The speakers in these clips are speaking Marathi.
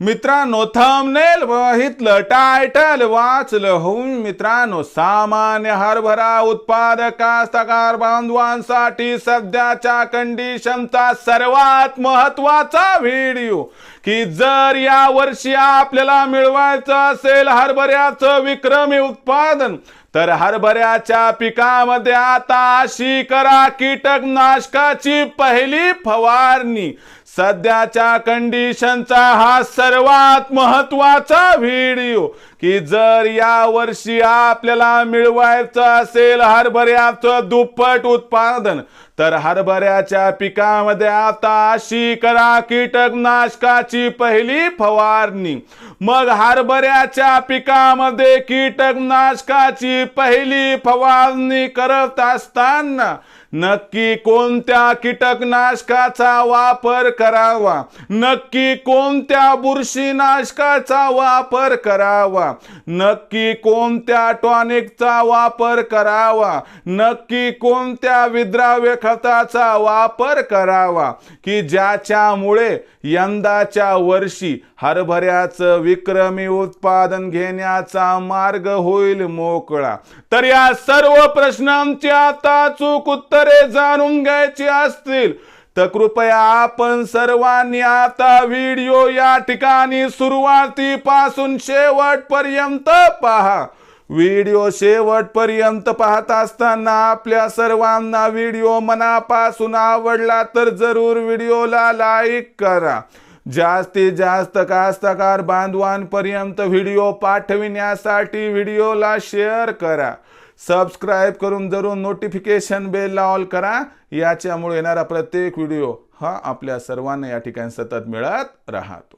मित्रांनो थंबनेल बघितलं टायटल वाचलं होऊन मित्रांनो सामान्य हरभरा उत्पादक कास्तकार बांधवांसाठी सध्याच्या कंडिशनचा सर्वात महत्त्वाचा व्हिडिओ की जर या वर्षी आपल्याला मिळवायचं असेल हरभऱ्याचं विक्रमी उत्पादन तर हरभऱ्याच्या पिकामध्ये आता अशी करा कीटकनाशकाची पहिली फवारणी. सध्याच्या कंडिशनचा हा सर्वात महत्त्वाचा व्हिडिओ की जर या वर्षी आपल्याला मिळवायचं असेल हरभऱ्याचं दुप्पट उत्पादन तर हरभऱ्याच्या पिकामध्ये आता अशी करा कीटकनाशकाची पहिली फवारणी. मग हरभऱ्याच्या पिकामध्ये कीटकनाशकाची पहिली फवारणी करत असताना नक्की कोणत्या कीटकनाशकाचा वापर करावा? नक्की कोणत्या बुरशीनाशकाचा वापर करावा? नक्की कोणत्या टॉनिकचा वापर करावा? नक्की कोणत्या विद्राव्य खताचा वापर करावा? की ज्याच्यामुळे यंदाच्या वर्षी हरभऱ्याचं विक्रमी उत्पादन घेण्याचा मार्ग होईल मोकळा? तर या सर्व प्रश्नांची आता चूक उत्तर जाणून घ्यायची असतील तर कृपया आपण सर्वांनी आता व्हिडिओ या ठिकाणी सुरुवातीपासून शेवटपर्यंत पहा. व्हिडिओ शेवटपर्यंत पाहत असताना आपल्या सर्वांना व्हिडिओ मनापासून आवडला तर जरूर व्हिडिओला लाईक करा. जास्तीत जास्त कास्तकार बांधवांपर्यंत व्हिडिओ पाठविण्यासाठी व्हिडिओला शेअर करा. सबस्क्राईब करून जरूर नोटिफिकेशन बेलला ऑल करा. याच्यामुळे येणारा प्रत्येक व्हिडिओ हा आपल्या सर्वांना या ठिकाणी सतत मिळत राहतो.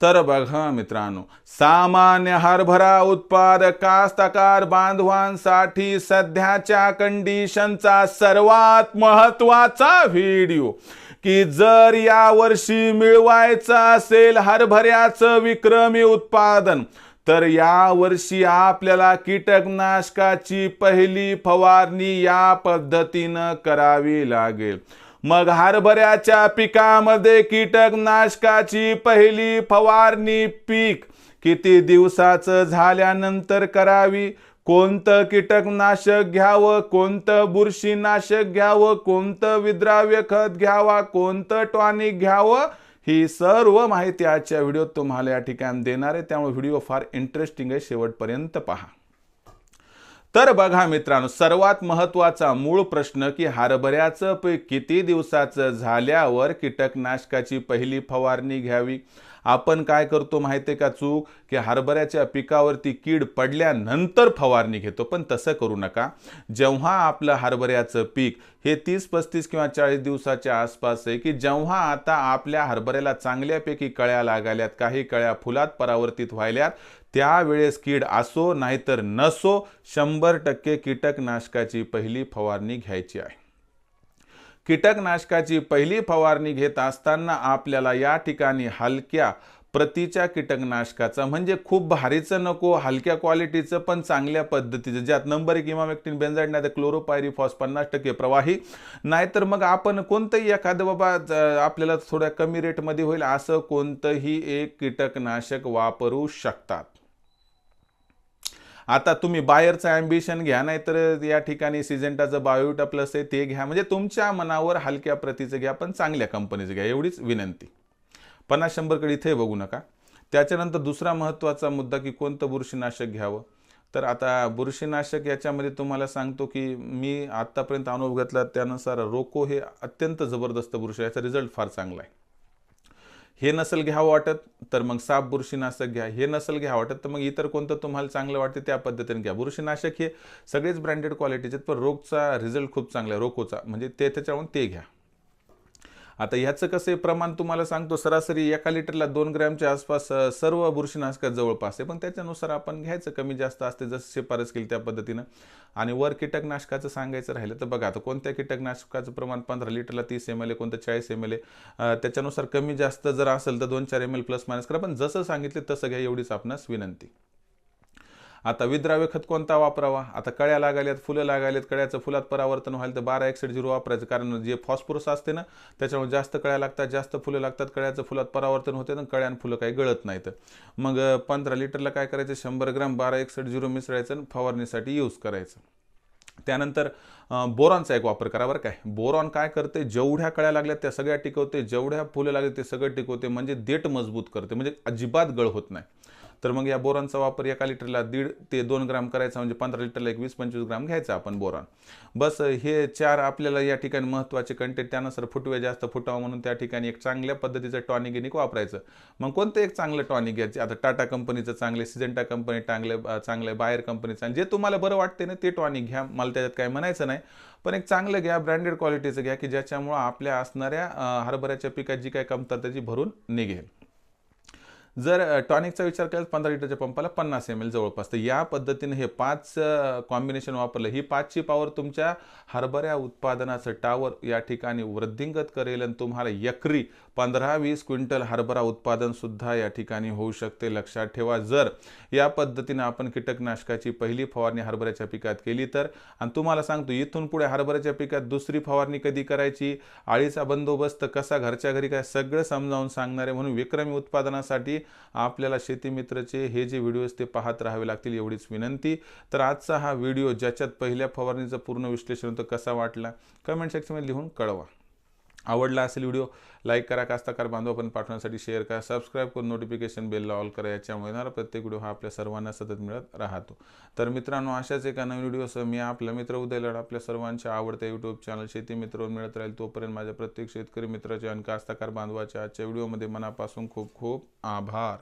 तर बघा मित्रांनो सामान्य हरभरा उत्पादक कास्तकार बांधवांसाठी सध्याच्या कंडिशनचा सर्वात महत्त्वाचा व्हिडिओ की जर या वर्षी मिळवायचं असेल हरभऱ्याचं विक्रमी उत्पादन तर या वर्षी आपल्याला कीटकनाशकाची पहिली फवारणी या पद्धतीनं करावी लागेल. मग हरभऱ्याच्या पिकामध्ये कीटकनाशकाची पहिली फवारणी पीक किती दिवसाचं झाल्यानंतर करावी? कोणतं कीटकनाशक घ्यावं? कोणतं बुरशीनाशक घ्यावं? कोणतं विद्राव्य खत घ्यावा? कोणतं टॉनिक घ्यावं? ही सर्व माहिती आजच्या व्हिडिओत तुम्हाला या ठिकाणी देणार आहे. त्यामुळे व्हिडिओ फार इंटरेस्टिंग आहे. शेवटपर्यंत पहा. तर बघा मित्रांनो सर्वात महत्त्वाचा मूळ प्रश्न की हरभऱ्याचं पीक किती दिवसाचं झाल्यावर कीटकनाशकाची पहिली फवारणी घ्यावी? आपण काय करतो माहिती आहे का चूक? की हरभऱ्याच्या पिकावरती कीड पडल्यानंतर फवारणी घेतो. पण तसं करू नका. जेव्हा आपलं हरभऱ्याचं पीक हे तीस पस्तीस किंवा चाळीस दिवसाच्या आसपास आहे की जेव्हा आता आपल्या हरभऱ्याला चांगल्यापैकी कळ्या लागाल्यात काही कळ्या फुलात परावर्तित व्हायल्यात त्यावेळेस कीड असो नाहीतर नसो शंभर टक्के कीटकनाशकाची पहिली फवारणी घ्यायची आहे. कीटकनाशकाची पहिली फवारणी घेत असताना आपल्याला या ठिकाणी हलक्या प्रतीच्या कीटकनाशकाचा म्हणजे खूप भारीचं नको हलक्या क्वालिटीचं पण चांगल्या पद्धतीचं ज्यात नंबर एक इमामेक्टिन बेन्झाईड नाही तर क्लोरोपायरीफॉस पन्नास टक्के प्रवाही. नाहीतर मग आपण कोणतंही एखादं बाबा आपल्याला थोड्या कमी रेटमध्ये होईल असं कोणतंही एक कीटकनाशक वापरू शकतात. आता तुम्ही बायरचं ॲम्बिशन घ्या नाहीतर या ठिकाणी सिजेंटाचं बायोटा प्लस आहे ते घ्या. म्हणजे तुमच्या मनावर हलक्या प्रतीचं घ्या पण चांगल्या कंपनीचं घ्या एवढीच विनंती. पन्नास शंभरकडे इथे बघू नका. त्याच्यानंतर दुसरा महत्त्वाचा मुद्दा की कोणतं बुरशीनाशक घ्यावं? तर आता बुरशीनाशक याच्यामध्ये तुम्हाला सांगतो की मी आत्तापर्यंत अनुभव घेतला त्यानुसार रोको हे अत्यंत जबरदस्त बुरशी याचा रिझल्ट फार चांगला आहे. हे नसल घ्यावं वाटत तर मग साप बुरशीनाशक घ्या. हे नसल घ्या वाटत तर मग इतर कोणतं तुम्हाला चांगलं वाटते त्या पद्धतीने घ्या. बुरशीनाशक हे सगळेच ब्रँडेड क्वालिटीचे आहेत पण रोगचा रिझल्ट खूप चांगला आहे रोकोचा म्हणजे ते त्याच्यावरून ते घ्या. आता ह्याचं कसं आहे प्रमाण तुम्हाला सांगतो सरासरी एका लिटरला दोन ग्रॅमच्या आसपास सर्व बुरशीनाशकात जवळपास आहे. पण त्याच्यानुसार आपण घ्यायचं कमी जास्त असते जसं शिफारस केली त्या पद्धतीनं. आणि वर कीटकनाशकाचं सांगायचं राहिलं तर बघा आता कोणत्या कीटकनाशकाचं प्रमाण पंधरा लिटरला तीस एम एल आहे कोणतं चाळीस एम एल आहे त्याच्यानुसार कमी जास्त जर असेल तर दोन चार एम एल प्लस मायनस करा. पण जसं सांगितलं तसं घ्या एवढीच आपणास विनंती. आता विद्राव्य खत कोणता वापरावा? आता कळ्या लागाल्यात फुलं लागायलेत कळ्याचं फुलात परावर्तन व्हायला तर बारा एकसठ झिरो वापरायचं. कारण जे फॉस्फोरस असते ना त्याच्यामुळे जास्त कळ्या लागतात जास्त फुलं लागतात कळ्याचं फुलात परावर्तन होते ना कळ्या आणि फुलं काही गळत नाहीत. मग पंधरा लिटरला काय करायचं? शंभर ग्राम बारा एकसठ झिरो मिसळायचं आणि फवारणीसाठी यूज करायचं. त्यानंतर बोरॉनचा एक वापर करा बरं काय बोरॉन काय करते? जेवढ्या कळ्या लागल्या त्या सगळ्या टिकवते जेवढ्या फुलं लागले ते सगळं टिकवते. म्हणजे देठ मजबूत करते. म्हणजे अजिबात गळ होत नाही. तर मग या बोरॉनचा वापर एका लिटरला दीड ते दोन ग्राम करायचा म्हणजे पंधरा लिटरला एक वीस पंचवीस ग्राम घ्यायचा आपण बोरॉन. बस हे चार आपल्याला या ठिकाणी महत्त्वाचे कंटेंट त्यानुसार फुटवे जास्त फुटावं म्हणून त्या ठिकाणी एक चांगल्या पद्धतीचं टॉनिक गिनिक वापरायचं. मग कोणतं एक चांगलं टॉनिक घ्यायचे? आता टाटा कंपनीचं चांगले सिजेंटा कंपनी चांगले चांगले बायर कंपनीचं आणि जे तुम्हाला बरं वाटते ना ते टॉनिक घ्या. मला त्याच्यात काही म्हणायचं नाही. पण एक चांगलं घ्या ब्रँडेड क्वालिटीचं घ्या की ज्याच्यामुळं आपल्या असणाऱ्या हरभऱ्याच्या पिकात जी काही कमतरता जी भरून निघेल. जर टॉनिकचा विचार केला तर पंधरा लिटरच्या पंपाला पन्नास एम एल जवळपास. तर या पद्धतीने हे पाच कॉम्बिनेशन वापरलं. ही पाचची पॉवर तुमच्या हरभऱ्या उत्पादनाचं टावर या ठिकाणी वृद्धिंगत करेल आणि तुम्हाला एकरी पंधरा वीस क्विंटल हरभरा उत्पादनसुद्धा या ठिकाणी होऊ शकते. लक्षात ठेवा जर या पद्धतीने आपण कीटकनाशकाची पहिली फवारणी हरभऱ्याच्या पिकात केली तर आणि तुम्हाला सांगतो इथून पुढे हरभऱ्याच्या पिकात दुसरी फवारणी कधी करायची? आळीचा बंदोबस्त कसा घरच्या घरी काय सगळं समजावून सांगणारे म्हणून विक्रमी उत्पादनासाठी आपल्याला शेतीमित्रचे हे जे व्हिडिओज ते पाहत राहावे लागतील एवढीच विनंती. तर आजचा हा व्हिडिओ ज्याच्यात पहिल्या फवारणीचं पूर्ण विश्लेषण होतं कसा वाटला? कमेंट सेक्शनमध्ये लिहून कळवा. आवडला असेल व्हिडिओ लाईक करा कास्ताकार बांधव पण पाठवण्यासाठी शेअर करा. सबस्क्राईब करून नोटिफिकेशन बेलला ऑल करा. याच्यामुळे येणारा प्रत्येक व्हिडिओ हा आपल्या सर्वांना सतत मिळत राहतो. तर मित्रांनो अशाच एका नवीन व्हिडिओसह मी आपला मित्र उदय लड आपल्या सर्वांच्या आवडत्या यूट्यूब चॅनल शेती मित्रवर मिळत राहील तोपर्यंत माझ्या प्रत्येक शेतकरी मित्राचे आणि कास्ताकार बांधवाच्या आजच्या व्हिडिओमध्ये मनापासून खूप खूप आभार.